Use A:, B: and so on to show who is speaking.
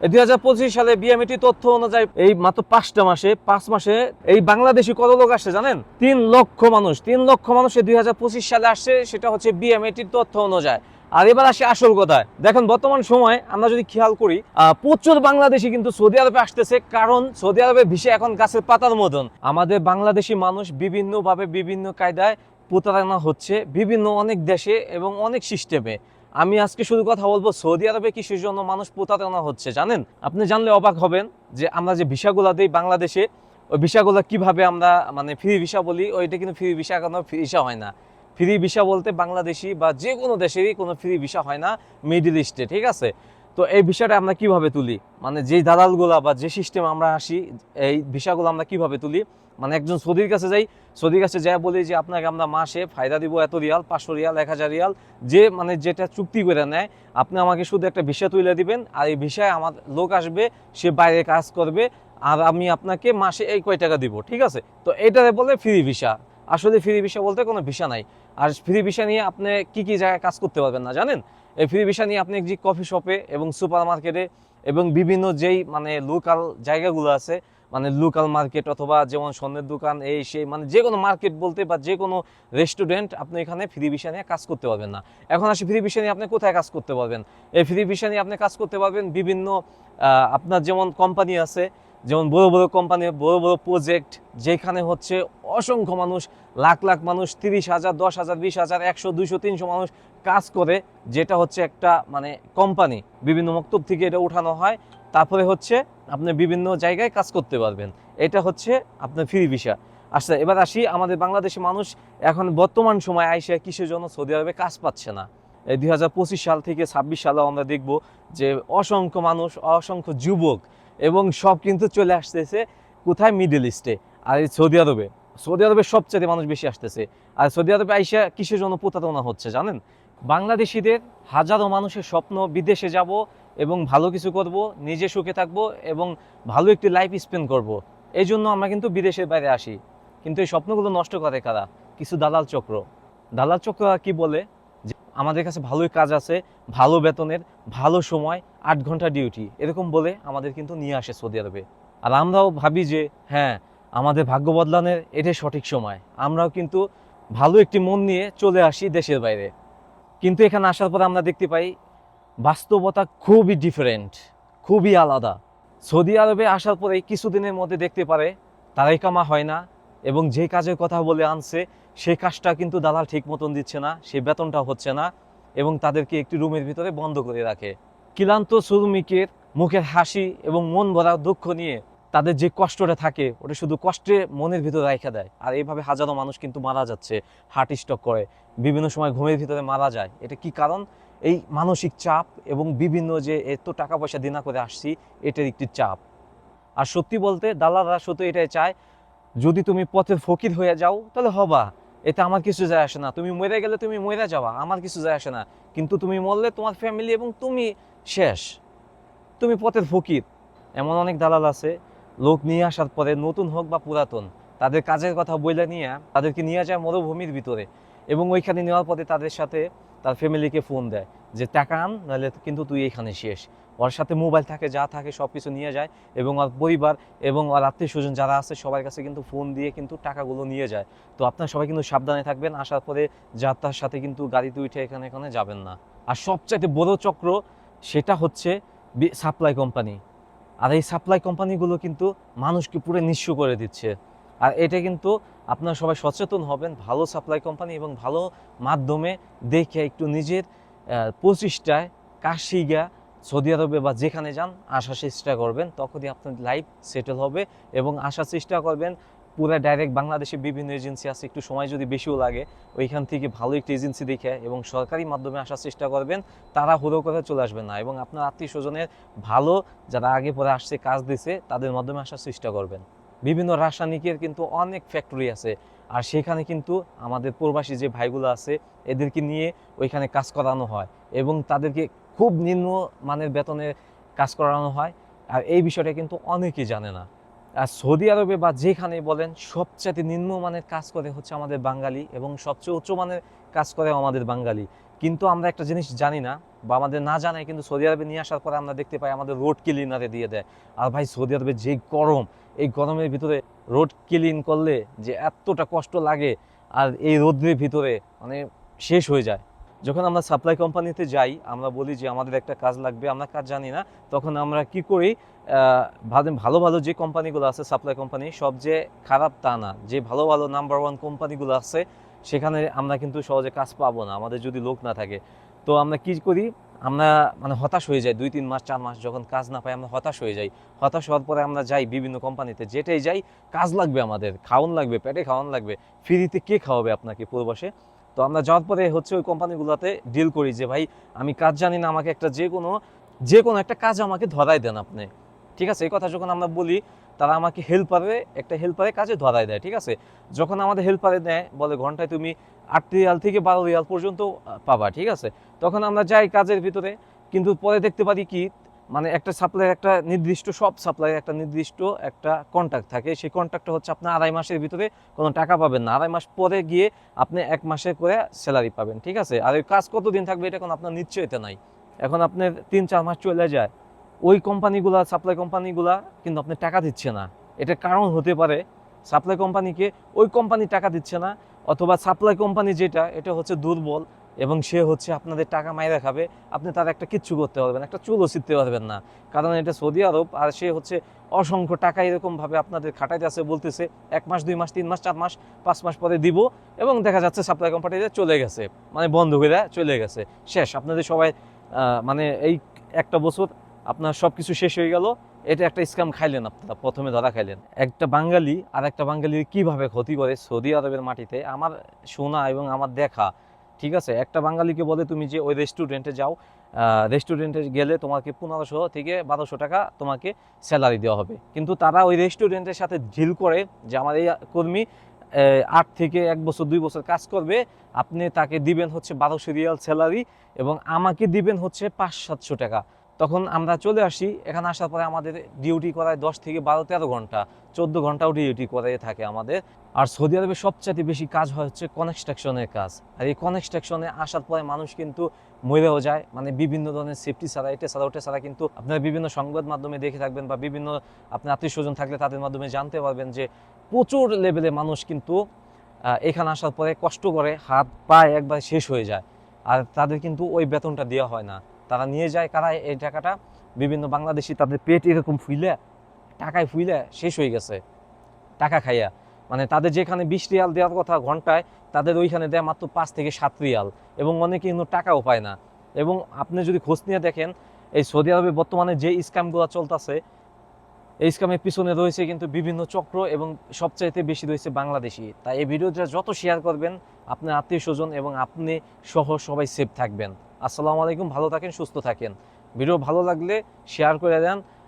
A: দুই হাজার পঁচিশ সালে বিএমইটি তথ্য অনুযায়ী এই মাত্র পাঁচটা মাসে, পাঁচ মাসে এই বাংলাদেশি কত লোক জানেন? তিন লক্ষ মানুষ, তিন লক্ষ দুই হাজার পঁচিশ সালে সেটা হচ্ছে বিএমইটির তথ্য অনুযায়ী। আর এবার আসি আসল কথায়। দেখেন, বর্তমান সময় আমরা যদি খেয়াল করি প্রচুর বাংলাদেশি কিন্তু সৌদি আরবে আসতেছে, কারণ সৌদি আরবে ভিসা এখন গাছের পাতার মতন। আমাদের বাংলাদেশি মানুষ বিভিন্নভাবে বিভিন্ন কায়দায় প্রতারণা হচ্ছে বিভিন্ন অনেক দেশে এবং অনেক সিস্টেমে আমি আজকে শুধু কথা বলব, সৌদি আরবে কিসের জন্য মানুষ প্রতারণা হচ্ছে, জানেন? আপনি জানলে অবাক হবেন যে আমরা যে ভিসাগুলা দিই বাংলাদেশে, ওই ভিসাগুলো কীভাবে আমরা মানে ফ্রি ভিসা বলি, ওইটা কিন্তু ফ্রি ভিসা ফ্রি ভিসা হয় না। ফ্রি ভিসা বলতে বাংলাদেশি বা যে কোনো দেশেরই কোনো ফ্রি ভিসা হয় না, মিডিল ইস্টে, ঠিক আছে? তো এই ভিসাটা আমরা কীভাবে তুলি? মানে যেই দালালগুলা বা যে সিস্টেম আমরা আসি, এই ভিসাগুলো আমরা কীভাবে তুলি? মানে একজন সৌদির কাছে যাই, সৌদির কাছে যাই বলি যে, আপনাকে আমরা মাসে ফায়দা দিব এত রিয়াল, পাঁচশো রিয়াল, এক হাজার রিয়াল। যে মানে যেটা চুক্তি করে নেয়, আপনি আমাকে শুধু একটা ভিসা তুলে দিবেন, আর এই ভিসায় আমার লোক আসবে, সে বাইরে কাজ করবে, আর আমি আপনাকে মাসে এই কয় টাকা দিব, ঠিক আছে? তো এটারে বলে ফ্রি ভিসা। আসলে ফ্রি ভিসা বলতে কোনো ভিসা নাই। আর ফ্রি ভিসা নিয়ে আপনি কি কি জায়গায় কাজ করতে পারবেন না, জানেন? এই ফ্রি ভিসা নিয়ে আপনি যে কফি শপে এবং সুপার মার্কেটে এবং বিভিন্ন যেই মানে লোকাল জায়গাগুলো আছে মানে লোকাল মার্কেট অথবা যেমন স্বর্ণের দোকান, এই সেই মানে যে কোনো মার্কেট বলতে বা যে কোনো রেস্টুরেন্ট আপনি এখানে ফ্রি ভিসা নিয়ে কাজ করতে পারবেন না। এখন আসি ফ্রি ভিসা নিয়ে আপনি কোথায় কাজ করতে পারবেন? এই ফ্রি ভিসা নিয়ে আপনি কাজ করতে পারবেন বিভিন্ন আপনার যেমন কোম্পানি আছে, যেমন বড় বড় কোম্পানি বড় বড় প্রজেক্ট যেখানে হচ্ছে অসংখ্য মানুষ, লাখ লাখ মানুষ, তিরিশ হাজার, দশ হাজার, বিশ হাজার, একশো, দুইশো, তিনশো মানুষ কাজ করে, যেটা হচ্ছে একটা মানে কোম্পানি বিভিন্ন মক্তব থেকে এটা উঠানো হয়। তারপরে হচ্ছে আপনি বিভিন্ন জায়গায় কাজ করতে পারবেন। এটা হচ্ছে আপনার ফ্রি ভিসা আচ্ছা এবার আসি, আমাদের বাংলাদেশি মানুষ এখন বর্তমান সময় আইসে কিসের জন্য সৌদি আরবে কাজ পাচ্ছে না? এই দুই হাজার পঁচিশ সাল থেকে ছাব্বিশ সালেও আমরা দেখব যে অসংখ্য মানুষ, অসংখ্য যুবক এবং সব কিন্তু চলে আসতেছে কোথায়? মিডল ইস্টে আর এই সৌদি আরবে। সৌদি আরবে সবচেয়ে মানুষ বেশি আসতেছে। আর সৌদি আরবে আইসা কিসের জন্য প্রতারণা হচ্ছে জানেন? বাংলাদেশিদের হাজারো মানুষের স্বপ্ন, বিদেশে যাব এবং ভালো কিছু করব, নিজে সুখে থাকব এবং ভালো একটি লাইফ স্পেন্ড করব। এই জন্য আমরা কিন্তু বিদেশের বাইরে আসি। কিন্তু এই স্বপ্নগুলো নষ্ট করে কারা? কিছু দালাল চক্র। দালাল চক্র কি বলে? যে আমাদের কাছে ভালোই কাজ আছে, ভালো বেতনের, ভালো সময়, আট ঘণ্টা ডিউটি এরকম বলে আমাদের কিন্তু নিয়ে আসে সৌদি আরবে। আর আমরাও ভাবি যে হ্যাঁ আমাদের ভাগ্য বদলানোর এটাই সঠিক সময়। আমরাও কিন্তু ভালো একটি মন নিয়ে চলে আসি দেশের বাইরে। কিন্তু এখানে আসার পর আমরা দেখতে পাই বাস্তবতা খুবই ডিফারেন্ট খুবই আলাদা। সৌদি আরবে আসার পরে কিছুদিনের মধ্যে দেখতে পারে তারাই কামা হয় না এবং যে কাজের কথা বলে আনছে সেই কাজটা কিন্তু দালাল ঠিক মতন দিচ্ছে না সেই বেতনটা হচ্ছে না এবং তাদেরকে একটি রুমের ভিতরে বন্ধ করে রাখে। ক্লান্ত শ্রমিকের মুখের হাসি এবং মন ভরা দুঃখ নিয়ে তাদের যে কষ্টটা থাকে, ওটা শুধু কষ্টে মনের ভিতরে রেখে দেয়। আর এইভাবে হাজারো মানুষ কিন্তু মারা যাচ্ছে হার্ট স্ট্রোক করে। বিভিন্ন সময় ঘুমের ভিতরে মারা যায়। এটা কি কারণ? এই মানসিক চাপ এবং বিভিন্ন যে এত টাকা পয়সা দিনা করে আসছি, এটার একটি চাপ। আর সত্যি বলতে দালালরা শুধু এটাই চায়, যদি তুমি পথের ফকির হয়ে যাও, তাহলে হবা। এতে আমার কিছু যায় আসে না। তুমি মরে গেলে তুমি মরে যাওয়া আমার কিছু যায় আসে না। কিন্তু তুমি মরলে তোমার ফ্যামিলি এবং তুমি শেষ। তুমি পথের ফকির। এমন অনেক দালাল আছে লোক নিয়ে আসার পরে নতুন হোক বা পুরাতন, তাদের কাজের কথা বইলে নিয়ে তাদেরকে নিয়ে যায় মরুভূমির ভিতরে এবং ওইখানে নেওয়ার পরে তাদের সাথে তার ফ্যামিলিকে ফোন দেয় যে, টাকা আন, নাহলে কিন্তু তুই এখানে শেষ। ওর সাথে মোবাইল থাকে, যা থাকে সব কিছু নিয়ে যায় এবং ওর পরিবার এবং ওর আত্মীয় স্বজন যারা আছে সবার কাছে কিন্তু ফোন দিয়ে কিন্তু টাকাগুলো নিয়ে যায়। তো আপনার সবাই কিন্তু সাবধানে থাকবেন, আসার পরে যাত্রার সাথে কিন্তু গাড়িতে উঠে এখানে এখানে যাবেন না। আর সবচাইতে বড় চক্র সেটা হচ্ছে সাপ্লাই কোম্পানি। আর এই সাপ্লাই কোম্পানিগুলো কিন্তু মানুষকে পুরো নিঃস্ব করে দিচ্ছে। আর এটা কিন্তু আপনারা সবাই সচেতন হবেন, ভালো সাপ্লাই কোম্পানি এবং ভালো মাধ্যমে দেখে একটু নিজের প্রচেষ্টায় কাশিগা, সৌদি আরবে বা যেখানে যান, আসার চেষ্টা করবেন, তখনই আপনার লাইফ সেটেল হবে এবং আসার চেষ্টা করবেন পুরো ডাইরেক্ট বাংলাদেশে বিভিন্ন এজেন্সি আছে, একটু সময় যদি বেশিও লাগে, ওইখান থেকে ভালো একটি এজেন্সি দেখে এবং সরকারি মাধ্যমে আসার চেষ্টা করবেন, তারা হুড়ো করে চলে আসবেন না এবং আপনার আত্মীয় স্বজনের ভালো যারা আগে পরে আসছে, কাজ দিছে, তাদের মাধ্যমে আসার চেষ্টা করবেন। বিভিন্ন রাসায়নিকের কিন্তু অনেক ফ্যাক্টরি আছে, আর সেখানে কিন্তু আমাদের প্রবাসী যে ভাইগুলো আছে, এদেরকে নিয়ে ওইখানে কাজ করানো হয় এবং তাদেরকে খুব নিম্ন মানের বেতনে কাজ করানো হয়, আর এই বিষয়টা কিন্তু অনেকেই জানে না। আর সৌদি আরবে বা যেখানে বলেন সবচেয়ে নিম্নমানের কাজ করে হচ্ছে আমাদের বাঙালি এবং সবচেয়ে উচ্চ মানের কাজ করে আমাদের বাঙালি। কিন্তু আমরা একটা জিনিস জানি না বা আমাদের না জানায় কিন্তু সৌদি আরবে নিয়ে আসার পরে আমরা দেখতে পাই আমাদের রোড ক্লিনারে দিয়ে দেয়। আর ভাই, সৌদি আরবে যে গরম, এই গরমের ভিতরে রোড ক্লিন করলে যে এতটা কষ্ট লাগে, আর এই রোদ্রের ভিতরে মানে শেষ হয়ে যায়। যখন আমরা সাপ্লাই কোম্পানিতে যাই, আমরা বলি যে আমাদের একটা কাজ লাগবে, আমরা কাজ জানি না, তখন আমরা কি করি ভালো ভালো যে কোম্পানিগুলো আছে সাপ্লাই কোম্পানি সব যে খারাপ তা না, যে ভালো ভালো নাম্বার ওয়ান কোম্পানিগুলো আছে, সেখানে আমরা কিন্তু সহজে কাজ পাবো না, আমাদের যদি লোক না থাকে। তো আমরা কি করি, আমরা মানে হতাশ হয়ে যাই, দুই, তিন মাস, চার মাস যখন কাজ না পাই, আমরা হতাশ হয়ে যাই। হতাশ হওয়ার পরে আমরা যাই বিভিন্ন কোম্পানিতে যেটাই যাই, কাজ লাগবে আমাদের খাওয়ান লাগবে, পেটে খাওয়ান লাগবে ফ্রিতে কে খাওয়াবে আপনাকে পূর্বশে তো আমরা যাওয়ার পরে হচ্ছে ওই কোম্পানিগুলোতে ডিল করি যে, ভাই, আমি কাজ জানি না, আমাকে একটা যে কোনো যে কোনো একটা কাজ আমাকে ধরাই দেন আপনি। ঠিক আছে? এই কথা যখন আমরা বলি, তারা আমাকে হেল্পারে একটা হেল্পারে কাজে ধরাই দেয়, ঠিক আছে? যখন আমাদের হেল্পারে দেয়, বলে, ঘন্টায় তুমি আট রিয়াল থেকে বারো রিয়াল পর্যন্ত পাবা। ঠিক আছে? তখন আমরা যাই কাজের ভিতরে, কিন্তু পরে দেখতে পারি কি মানে একটা সাপ্লাই একটা নির্দিষ্ট সব সাপ্লাই একটা নির্দিষ্ট একটা কন্ট্যাক্ট থাকে। সেই কন্ট্যাক্টটা হচ্ছে আপনার আড়াই মাসের ভিতরে কোনো টাকা পাবেন না। আড়াই মাস পরে গিয়ে আপনি এক মাসে করে স্যালারি পাবেন, ঠিক আছে? আর ওই কাজ কতদিন থাকবে এটা এখন আপনার নিশ্চয়তা নাই। এখন আপনার তিন, চার মাস চলে যায়, ওই কোম্পানিগুলা সাপ্লাই কোম্পানিগুলা কিন্তু আপনি টাকা দিচ্ছে না। এটার কারণ হতে পারে সাপ্লাই কোম্পানিকে ওই কোম্পানি টাকা দিচ্ছে না, অথবা সাপ্লাই কোম্পানি যেটা, এটা হচ্ছে দুর্বল। এবং সে হচ্ছে আপনাদের টাকা মাইরা খাবে, আপনি তার একটা কিচ্ছু করতে পারবেন একটা চুলও ছিটতে পারবেন না। কারণ এটা সৌদি আরব, আর সে হচ্ছে অসংখ্য টাকা এরকমভাবে আপনাদের খাটাইতে আছে, বলতেছে, এক মাস, দুই মাস, তিন মাস, চার মাস, পাঁচ মাস পরে দিব এবং দেখা যাচ্ছে সাপ্লাই কোম্পানিতে চলে গেছে মানে বন্ধ করে চলে গেছে। শেষ, আপনাদের সবাই মানে এই একটা বছর আপনার সব কিছু শেষ হয়ে গেল, এটা একটা স্ক্যাম খাইলেন আপনারা, প্রথমে ধরা খাইলেন। একটা বাঙালি আর একটা বাঙালির কীভাবে ক্ষতি করে সৌদি আরবের মাটিতে, আমার শোনা এবং আমার দেখা ঠিক আছে? একটা বাঙালিকে বলে তুমি যে ওই রেস্টুরেন্টে যাও রেস্টুরেন্টে গেলে তোমাকে পনেরোশো থেকে বারোশো টাকা তোমাকে স্যালারি দেওয়া হবে। কিন্তু তারা ওই রেস্টুরেন্টের সাথে ঢিল করে যে আমার এই কর্মী আট থেকে এক বছর, দুই বছর কাজ করবে, আপনি তাকে দিবেন হচ্ছে বারোশো রিয়াল স্যালারি এবং আমাকে দিবেন হচ্ছে পাঁচ সাতশো টাকা। তখন আমরা চলে আসি। এখানে আসার পরে আমাদের ডিউটি করায় দশ থেকে বারো, তেরো ঘণ্টা। চোদ্দ ঘন্টাও ডিউটি করাই থাকে আমাদের। আর সৌদি আরবে সবচেয়ে বেশি কাজ হয় হচ্ছে কনস্ট্রাকশনের কাজ। আর এই কনস্ট্রাকশনে আসার পরে মানুষ কিন্তু মরেও যায়। মানে বিভিন্ন ধরনের সেফটি ছাড়া, এটা ছাড়া, ওটা ছাড়া কিন্তু আপনারা বিভিন্ন সংবাদ মাধ্যমে দেখে থাকবেন বা বিভিন্ন আপনার আত্মীয় স্বজন থাকলে তাদের মাধ্যমে জানতে পারবেন যে প্রচুর লেভেলে মানুষ কিন্তু এখানে আসার পরে কষ্ট করে, হাত, পায়ে একবার শেষ হয়ে যায়। আর তাদের কিন্তু ওই বেতনটা দেওয়া হয় না। তারা নিয়ে যায়, কারা এই টাকাটা? বিভিন্ন বাংলাদেশি তাদের পেট এরকম ফুইলে, টাকায় ফুইলে শেষ হয়ে গেছে, টাকা খাইয়া। মানে তাদের যেখানে বিশ রিয়াল দেওয়ার কথা ঘন্টায়, তাদের ওইখানে দেয় মাত্র পাঁচ থেকে সাত রিয়াল। এবং অনেকে কিন্তু টাকাও পায় না। এবং আপনি যদি খোঁজ নিয়ে দেখেন, এই সৌদি আরবে বর্তমানে যে স্ক্যামগুলো চলতেছে, এই স্ক্যামের পিছনে রয়েছে কিন্তু বিভিন্ন চক্র এবং সবচাইতে বেশি রয়েছে বাংলাদেশি। তাই এই ভিডিওটা যত শেয়ার করবেন, আপনার আত্মীয় স্বজন এবং আপনি সহ সবাই সেফ থাকবেন। আসসালামু আলাইকুম ভালো থাকেন সুস্থ থাকেন। ভিডিও ভালো লাগলে শেয়ার করে দেন।